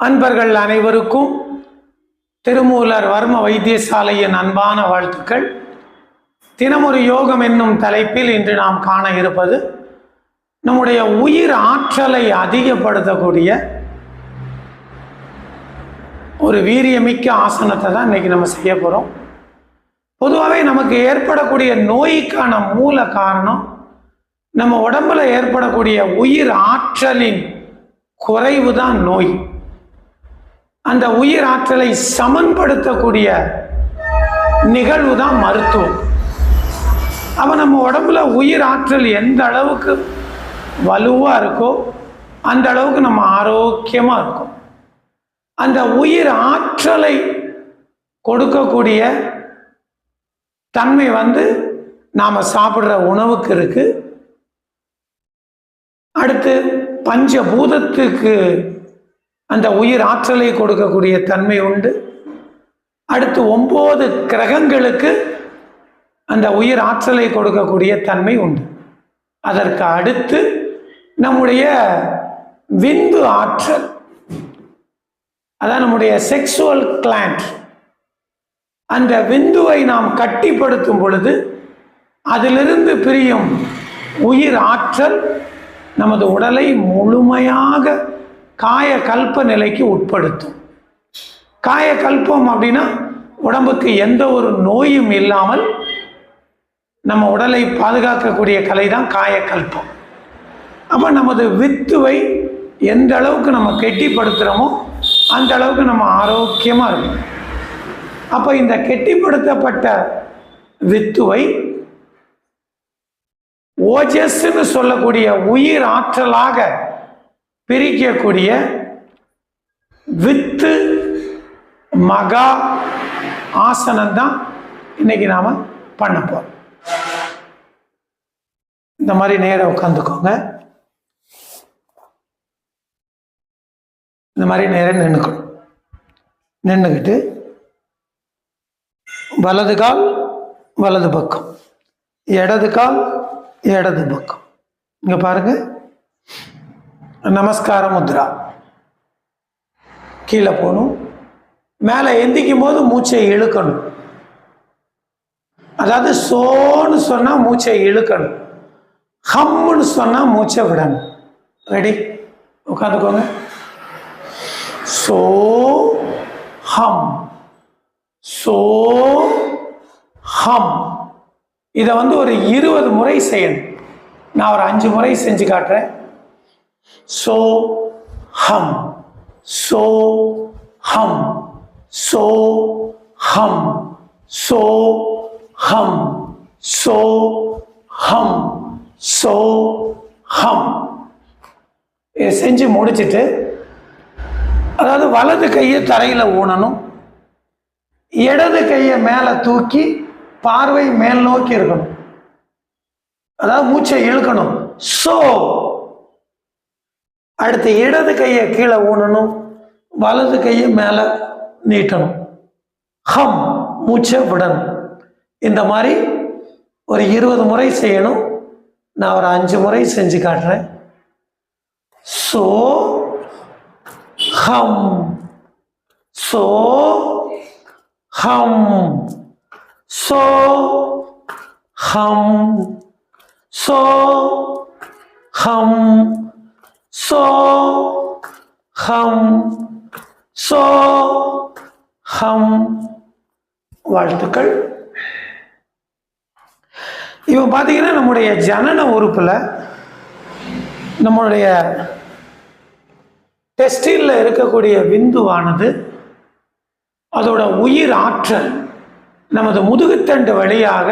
அன்பர்கள் அனைவருக்கும் திருமூலர் வர்ம வைத்தியசாலையின் அன்பான வாழ்த்துக்கள். தினமொரு யோகம் என்னும் தலைப்பில் இன்று நாம் காண இருப்பது நம்முடைய உயிர் ஆற்றலை அதிகப்படுத்தக்கூடிய ஒரு வீரியமிக்க ஆசனத்தை தான் இன்னைக்கு நம்ம செய்ய போகிறோம் பொதுவாகவே நமக்கு ஏற்படக்கூடிய நோய்க்கான மூல காரணம் நம்ம உடம்பில் ஏற்படக்கூடிய உயிர் ஆற்றலின் குறைவு தான் நோய். அந்த உயிர் ஆற்றலை சமன்படுத்தக்கூடிய நிகழ்வு தான் மருத்துவம். அப்போ நம்ம உடம்புல உயிர் ஆற்றல் எந்த அளவுக்கு வலுவாக இருக்கோ அந்த அளவுக்கு நம்ம ஆரோக்கியமாக இருக்கும். அந்த உயிர் ஆற்றலை கொடுக்கக்கூடிய தன்மை வந்து நாம் சாப்பிட்ற உணவுக்கு இருக்குது அடுத்து பஞ்சபூதத்துக்கு அந்த உயிர் ஆற்றலை கொடுக்கக்கூடிய தன்மை உண்டு. அடுத்து ஒம்பது கிரகங்களுக்கு அந்த உயிர் ஆற்றலை கொடுக்கக்கூடிய தன்மை உண்டு. அதற்கு அடுத்து நம்முடைய விந்து ஆற்றல் அதான் நம்முடைய செக்ஸுவல் கிளாண்ட் அந்த விந்துவை நாம் கட்டிப்படுத்தும் பொழுது அதிலிருந்து பிரியும் உயிர் ஆற்றல் நமது உடலை முழுமையாக காய கல்ப நிலைக்கு உட்படுத்தும். காய கல்பம் அப்படின்னா உடம்புக்கு எந்த ஒரு நோயும் இல்லாமல் நம்ம உடலை பாதுகாக்கக்கூடிய கலை தான் காயக்கல்பம் அப்போ நமது வித்துவை எந்த அளவுக்கு நம்ம கெட்டிப்படுத்துகிறோமோ அந்த அளவுக்கு நம்ம ஆரோக்கியமாக இருக்கும் அப்போ இந்த கெட்டிப்படுத்தப்பட்ட வித்துவை ஓஜஸ்ன்னு சொல்லக்கூடிய உயிர் ஆற்றலாக பிரிக்கக்கூடிய வித்து மகா ஆசனம் தான் இன்னைக்கு நாம பண்ண போறோம். இந்த மாதிரி நேரம் உட்காந்துக்கோங்க இந்த மாதிரி நேரம் நின்றுக்கணும் நின்றுக்கிட்டு வலது கால் வலது பக்கம். இடது கால் இடது பக்கம். இங்க பாருங்க. நமஸ்கார முத்ரா. கீழே போகணும். மேலே எந்திக்கும் போது மூச்சை இழுக்கணும். அதாவது சோன்னு சொன்னால் மூச்சை இழுக்கணும். ஹம்முன்னு சொன்னால் மூச்சை விடணும். ரெடி உட்காந்துக்கோங்க. சோ ஹம். சோ ஹம். இதை வந்து ஒரு இருபது முறை செய்யணும். நான் ஒரு அஞ்சு முறை செஞ்சு காட்டுறேன். சோ ஹம் சோ ஹம் சோ ஹம் சோ ஹம் சோ ஹம் சோ ஹம் செஞ்சு முடிச்சிட்டு அதாவது வலது கையை தரையில் ஊனணும். இடது கையை மேலே தூக்கி பார்வை மேல் நோக்கி இருக்கணும். அதாவது மூச்சை இழுக்கணும். சோ அடுத்து இடது கையை கீழே ஊனணும் வலது கையை மேலே நீட்டணும். ஹம் மூச்சை விடணும். இந்த மாதிரி ஒரு இருபது முறை செய்யணும். நான் ஒரு அஞ்சு முறை செஞ்சு காட்டுறேன். சோ ஹம் சோ ஹம் சோ ஹம் சோ ஹம் சோ ஹம் சோ ஹம் வாழ்த்துக்கள். இப்போ பார்த்தீங்கன்னா நம்முடைய ஜனன உறுப்பில் நம்மளுடைய டெஸ்டில் இருக்கக்கூடிய விந்துவானது அதோட உயிர் ஆற்றல் நமது முதுகுத்தண்டு வழியாக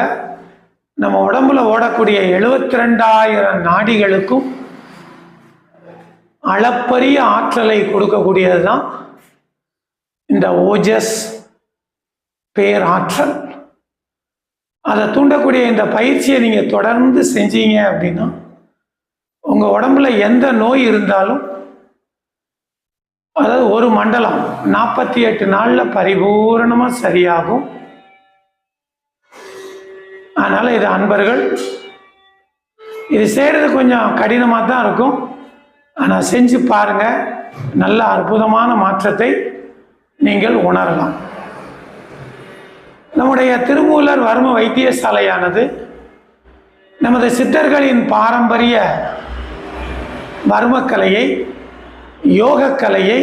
நம்ம உடம்புல ஓடக்கூடிய எழுபத்தி ரெண்டாயிரம் நாடிகளுக்கும் அளப்பரிய ஆற்றலை கொடுக்கக்கூடியது தான் இந்த ஓஜஸ் பேராற்றல். அதை தூண்டக்கூடிய இந்த பயிற்சியை நீங்கள் தொடர்ந்து செஞ்சீங்க அப்படின்னா உங்கள் உடம்புல எந்த நோய் இருந்தாலும் அதாவது ஒரு மண்டலம் நாற்பத்தி எட்டு நாளில் பரிபூரணமாக சரியாகும். அதனால் இது அன்பர்கள் இது செய்கிறது கொஞ்சம் கடினமாக தான் இருக்கும். ஆனால் செஞ்சு பாருங்கள் நல்ல அற்புதமான மாற்றத்தை நீங்கள் உணரலாம். நம்முடைய திருமூலர் வர்ம வைத்தியசாலையானது நமது சித்தர்களின் பாரம்பரிய வர்மக்கலையை யோகக்கலையை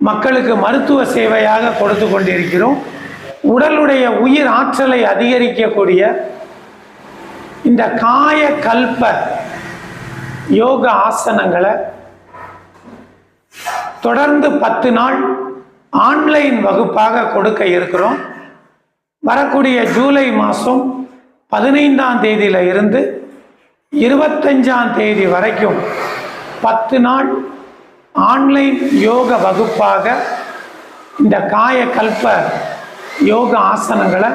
மக்களுக்கு மருத்துவ சேவையாக கொடுத்து கொண்டிருக்கிறோம். உடலுடைய உயிர் ஆற்றலை அதிகரிக்கக்கூடிய இந்த காய யோக ஆசனங்களை தொடர்ந்து பத்து நாள் ஆன்லைன் வகுப்பாக கொடுக்க இருக்கிறோம். வரக்கூடிய ஜூலை மாதம் பதினைந்தாம் தேதியில் இருந்து இருபத்தஞ்சாம் தேதி வரைக்கும் பத்து நாள் ஆன்லைன் யோக வகுப்பாக இந்த காய கல்ப யோக ஆசனங்களை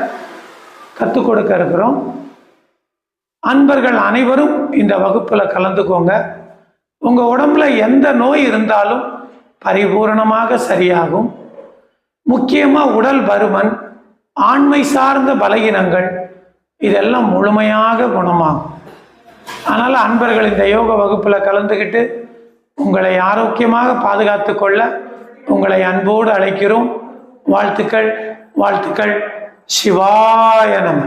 கற்றுக் கொடுக்க இருக்கிறோம். அன்பர்கள் அனைவரும் இந்த வகுப்பில் கலந்துக்கோங்க. உங்கள் உடம்புல எந்த நோய் இருந்தாலும் பரிபூரணமாக சரியாகும். முக்கியமாக உடல் பருமன் ஆண்மை சார்ந்த பலகீனங்கள் இதெல்லாம் முழுமையாக குணமாகும். அதனால் அன்பர்கள் இந்த யோக வகுப்பில் கலந்துக்கிட்டு உங்களை ஆரோக்கியமாக பாதுகாத்து கொள்ள உங்களை அன்போடு அழைக்கிறோம். வாழ்த்துக்கள் வாழ்த்துக்கள். சிவாய நம.